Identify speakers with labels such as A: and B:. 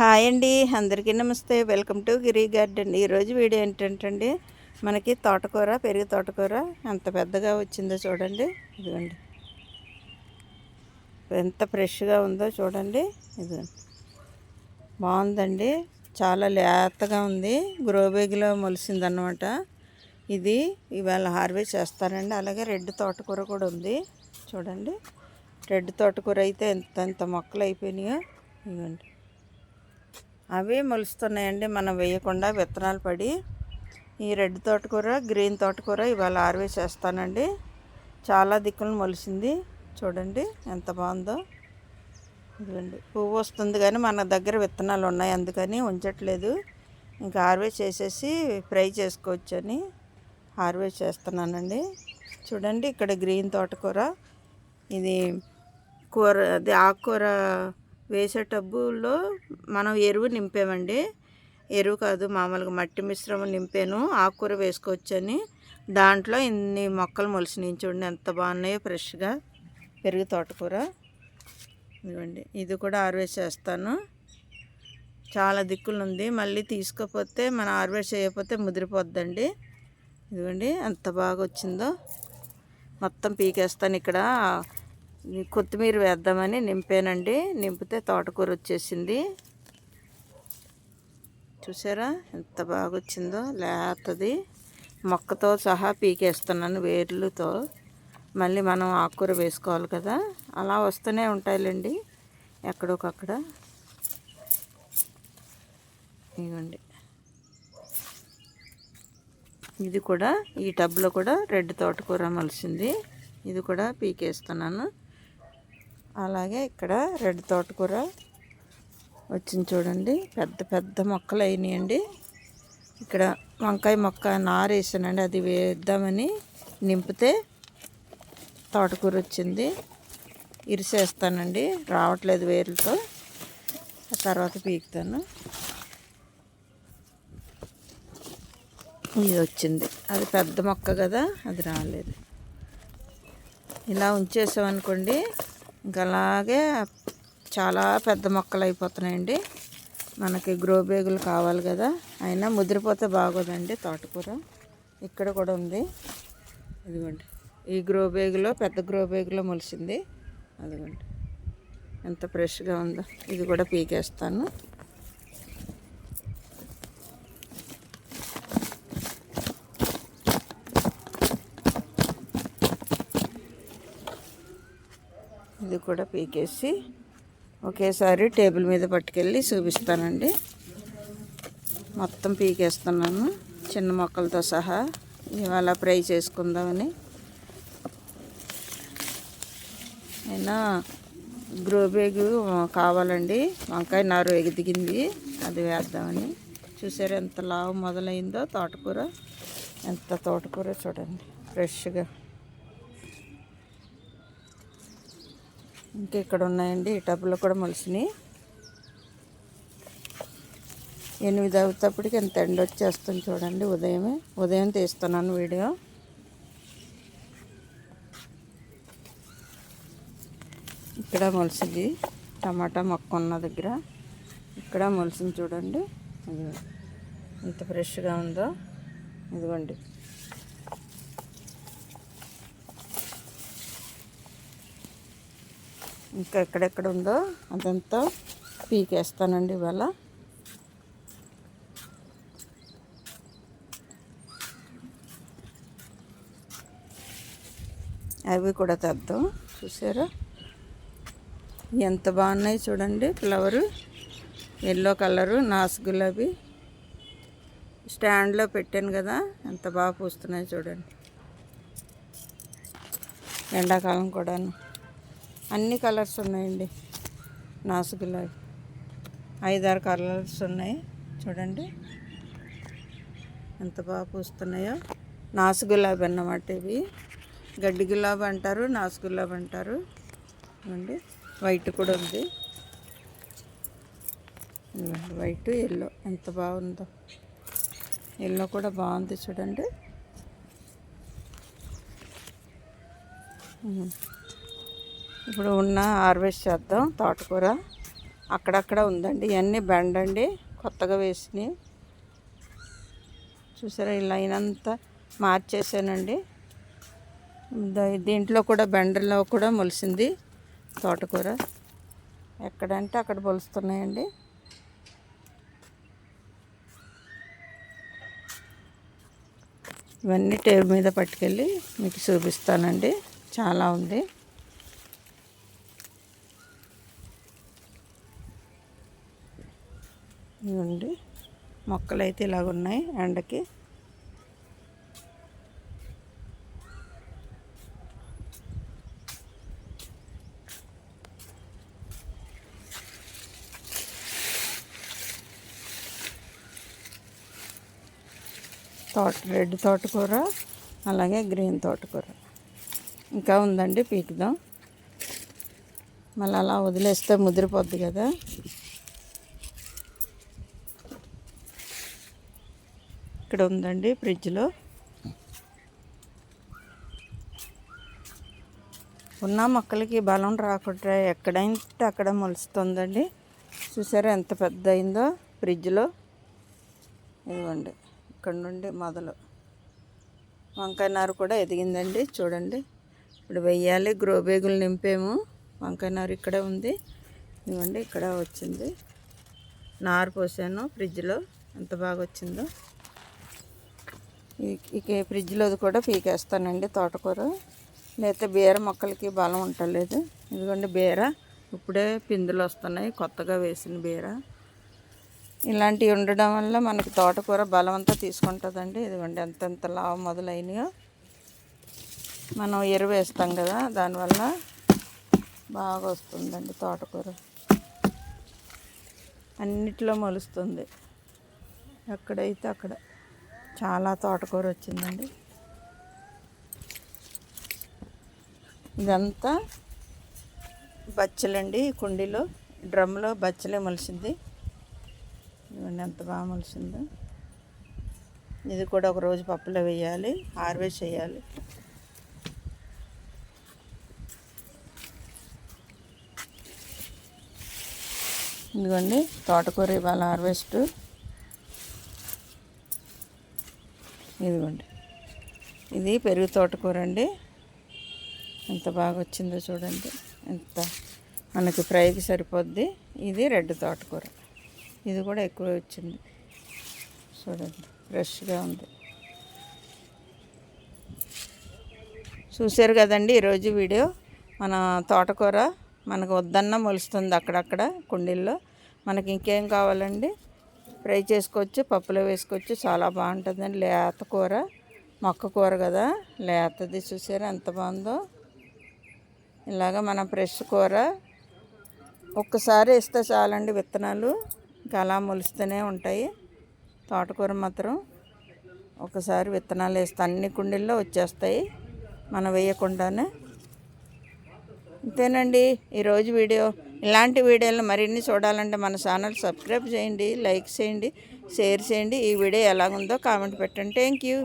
A: Hi అండి అందరికీ నమస్తే. Welcome to Giri garden. ఈరోజు వీడియో ఏంటంటే మనకి తోటకూర పెరుగు తోటకూర ఎంత పెద్దగా వచ్చిందో చూడండి. ఇదిగోండి. ఎంత ఫ్రెష్గా ఉందో చూడండి. ఇదిగోండి. బాగుందండి. చాలా లేతగా ఉంది. గ్రోబేగిలో మొలిసిందనమాట ఇది ఇవాళ హార్వెస్ట్ చేస్తానండి అలాగే రెడ్ తోటకూర కూడా ఉంది. చూడండి. రెడ్ తోటకూర అయితే ఎంత ఎంత మొక్కలు అయిపోయినాయో. ఇవ్వండి అవి మొలుస్తున్నాయండి. మనం వేయకుండా విత్తనాలు పడి ఈ రెడ్ తోటకూర గ్రీన్ తోటకూర ఇవాళ హార్వెస్ట్ చేస్తానండి. చాలా దిక్కులు మొలిసింది. చూడండి ఎంత బాగుందో. ఇదిగోండి పువ్వు వస్తుంది కానీ మన దగ్గర విత్తనాలు ఉన్నాయి. అందుకని ఉంచట్లేదు. ఇంకా హార్వెస్ట్ చేసేసి ఫ్రై చేసుకోవచ్చని హార్వెస్ట్ చేస్తున్నానండి. చూడండి ఇక్కడ గ్రీన్ తోటకూర. ఇది కూర అది ఆకుకూర వేసే టబ్బులో మనం ఎరువు నింపామండి. ఎరువు కాదు మామూలుగా మట్టి మిశ్రమం నింపాను. ఆకుకూర వేసుకోవచ్చని. దాంట్లో ఇన్ని మొక్కలు మొలిసినాయి చూడండి ఎంత బాగున్నాయో ఫ్రెష్గా. పెరుగు తోటకూర. ఇదిగోండి ఇది కూడా హార్వెస్ట్ చేస్తాను చాలా దిక్కులు ఉంది మళ్ళీ తీసుకోపోతే మనం హార్వెస్ట్ చేయకపోతే ముదిరిపోద్దండి. ఇదిగోండి ఎంత బాగా వచ్చిందో. మొత్తం పీకేస్తాను ఇక్కడ. కొత్తిమీర వేద్దామని నింపానండి. నింపితే తోటకూర వచ్చేసింది. చూసారా? ఎంత బాగా వచ్చిందో లేతది. మొక్కతో సహా పీకేస్తున్నాను వేర్లతో. మళ్ళీ మనం ఆకుకూర వేసుకోవాలి కదా. అలా వస్తూనే ఉంటాయిలేండి. ఎక్కడొకక్కడ. ఇవ్వండి. ఇది కూడా ఈ టబ్లో కూడా రెడ్ తోటకూర మలిసింది. ఇది కూడా పీకేస్తున్నాను. అలాగే ఇక్కడ రెడ్ తోటకూర వచ్చింది చూడండి. పెద్ద పెద్ద మొక్కలు అయినాయండి. ఇక్కడ వంకాయ మొక్క నారు వేసానండి అది వేద్దామని నింపితే తోటకూర వచ్చింది. ఇరిసేస్తానండి. రావట్లేదు వేర్లతో. తర్వాత పీకుతాను. ఇది వచ్చింది. అది పెద్ద మొక్క కదా అది రాలేదు. ఇలా ఉంచేసామనుకోండి ఇంకా అలాగే చాలా పెద్ద మొక్కలు అయిపోతున్నాయండి. మనకి గ్రో బేగులు కావాలి కదా. అయినా ముదిరిపోతే బాగోదండి తోటకూర. ఇక్కడ కూడా ఉంది. ఇదిగోండి. ఈ గ్రో బేగులో పెద్ద గ్రో బేగులో మొలిసింది. అదిగోండి. ఎంత ఫ్రెష్గా ఉందో. ఇది కూడా పీకేస్తాను. కూడా పీకేసి ఒకేసారి టేబుల్ మీద పట్టుకెళ్ళి చూపిస్తానండి. మొత్తం పీకేస్తున్నాను. చిన్న మొక్కలతో సహా ఇవాళ ఫ్రై చేసుకుందామని. అయినా గ్రో బ్యాగ్ కావాలండి. వంకాయ నారు ఎగిదిగింది. అది వేద్దామని. చూసారు ఎంత లావు మొదలైందో తోటకూర. ఎంత తోటకూర చూడండి. ఫ్రెష్గా. ఇంకా ఇక్కడ ఉన్నాయండి ఈ టబ్లో కూడా మొలిసినాయి. ఎనిమిది అవుతప్పటికి ఎంత ఎండ వచ్చేస్తుంది చూడండి ఉదయమే. ఉదయం తీస్తున్నాను వీడియో. ఇక్కడ మొలిసింది టమాటా మొక్క ఉన్న దగ్గర. ఇక్కడ మొలిసింది చూడండి. ఎంత ఫ్రెష్గా ఉందో. ఇదిగోండి. ఇంకా ఎక్కడెక్కడ ఉందో అదంతా పీకేస్తానండి ఇవాళ. అవి కూడా తెద్దాం. చూసారా? ఎంత బాగున్నాయి చూడండి ఫ్లవరు. ఎల్లో కలరు నాసు గులాబీ. స్టాండ్లో పెట్టాను కదా ఎంత బాగా పూస్తున్నాయి చూడండి. ఎండాకాలం కూడాను. అన్ని కలర్స్ ఉన్నాయండి. నాసు గులాబీ ఐదారు కలర్స్ ఉన్నాయి. చూడండి. ఎంత బాగా పూస్తున్నాయో. నాసు గులాబీ అన్నమాట ఇవి. గడ్డి గులాబీ అంటారు నాసు గులాబీ అంటారు. చూడండి. వైట్ కూడా ఉంది. వైట్ ఎల్లో ఎంత బాగుందో. ఎల్లో కూడా బాగుంది చూడండి. ఇప్పుడు ఉన్న హార్వెస్ట్ చేద్దాం తోటకూర. అక్కడక్కడ ఉందండి. ఇవన్నీ బెండ అండి కొత్తగా వేసినవి. చూసారా ఈ లైన్ అంతా మార్చేసానండి. దీంట్లో కూడా బెండల్లో కూడా మొలిసింది తోటకూర. ఎక్కడంటే అక్కడ మొలుస్తున్నాయండి. ఇవన్నీ టేబుల్ మీద పట్టుకెళ్ళి మీకు చూపిస్తానండి. చాలా ఉంది. ఇవ్వండి మొక్కలు అయితే ఇలాగ ఉన్నాయి ఎండకి. తోట రెడ్ తోటకూర అలాగే గ్రీన్ తోటకూర. ఇంకా ఉందండి పీకుదాం. మళ్ళీ అలా వదిలేస్తే ముదిరిపోద్ది కదా. ఇక్కడ ఉందండి ఫ్రిడ్జ్లో. ఉన్న మొక్కలకి బలం రాకుండా ఎక్కడైతే అక్కడ మొలుస్తుందండి చూసారా ఎంత పెద్ద అయిందో ఫ్రిడ్జ్లో. ఇదిగోండి ఇక్కడ నుండి మొదలు. వంకాయ నారు కూడా ఎదిగిందండి చూడండి. ఇప్పుడు వెయ్యాలి గ్రో బేగులు నింపేము. వంకాయ నారు ఇక్కడే ఉంది. ఇదిగోండి ఇక్కడ వచ్చింది. నారు పోసాను ఫ్రిడ్జ్లో. ఎంత బాగా వచ్చిందో ఇక ఫ్రిడ్జ్లోది కూడా పీకేస్తానండి తోటకూర. లేకపోతే బీర మొక్కలకి బలం ఉండలేదు ఇదిగోండి బీర. ఇప్పుడే పిందులు వస్తున్నాయి కొత్తగా వేసిన బీర. ఇలాంటివి ఉండడం వల్ల మనకి తోటకూర బలం అంతా తీసుకుంటుందండి. ఇదిగోండి ఎంతెంత లావు మొదలైనయో. మనం ఎరువు వేస్తాం కదా దానివల్ల బాగా వస్తుందండి తోటకూర. అన్నిట్లో మొలుస్తుంది. ఎక్కడైతే అక్కడ. చాలా తోటకూర వచ్చిందండి. ఇదంతా బచ్చలండి కుండీలో డ్రమ్లో బచ్చలే మొలిసింది. ఇవన్నీ ఎంత బాగా మొలిసిందో. ఇది కూడా ఒక రోజు పప్పులో వేయాలి హార్వెస్ట్ చేయాలి. ఇదిగోండి తోటకూర ఇవాళ హార్వెస్ట్. ఇదిగోండి. ఇది పెరుగు తోటకూర అండి. ఎంత బాగా వచ్చిందో చూడండి. ఎంత మనకి ఫ్రైకి సరిపోద్ది. ఇది రెడ్ తోటకూర. ఇది కూడా ఎక్కువ వచ్చింది. చూడండి ఫ్రెష్గా ఉంది. చూశారు కదండి ఈరోజు వీడియో. మన తోటకూర మనకు వద్దన్న మొలుస్తుంది అక్కడక్కడ కుండీల్లో. మనకి ఇంకేం కావాలండి? ఫ్రై చేసుకోవచ్చు పప్పులో వేసుకోవచ్చు. చాలా బాగుంటుందండి. లేత కూర మొక్క కూర కదా. లేతది చూసారా ఎంత బాగుందో. ఇలాగ మన ఫ్రెష్ కూర ఒక్కసారి వేస్తే చాలండి విత్తనాలు. ఇంకా అలా మొలుస్తూనే ఉంటాయి. తోటకూర మాత్రం ఒకసారి విత్తనాలు వేస్తే అన్ని కుండీల్లో వచ్చేస్తాయి. మనం వేయకుండానే. అంతేనండి ఈరోజు వీడియో ఇలాంటి వీడియోలు మరిన్ని చూడాలంటే మన ఛానల్ సబ్స్క్రైబ్ చేయండి లైక్ చేయండి షేర్ చేయండి. ఈ వీడియో ఎలాగుందో కామెంట్ పెట్టండి. Thank you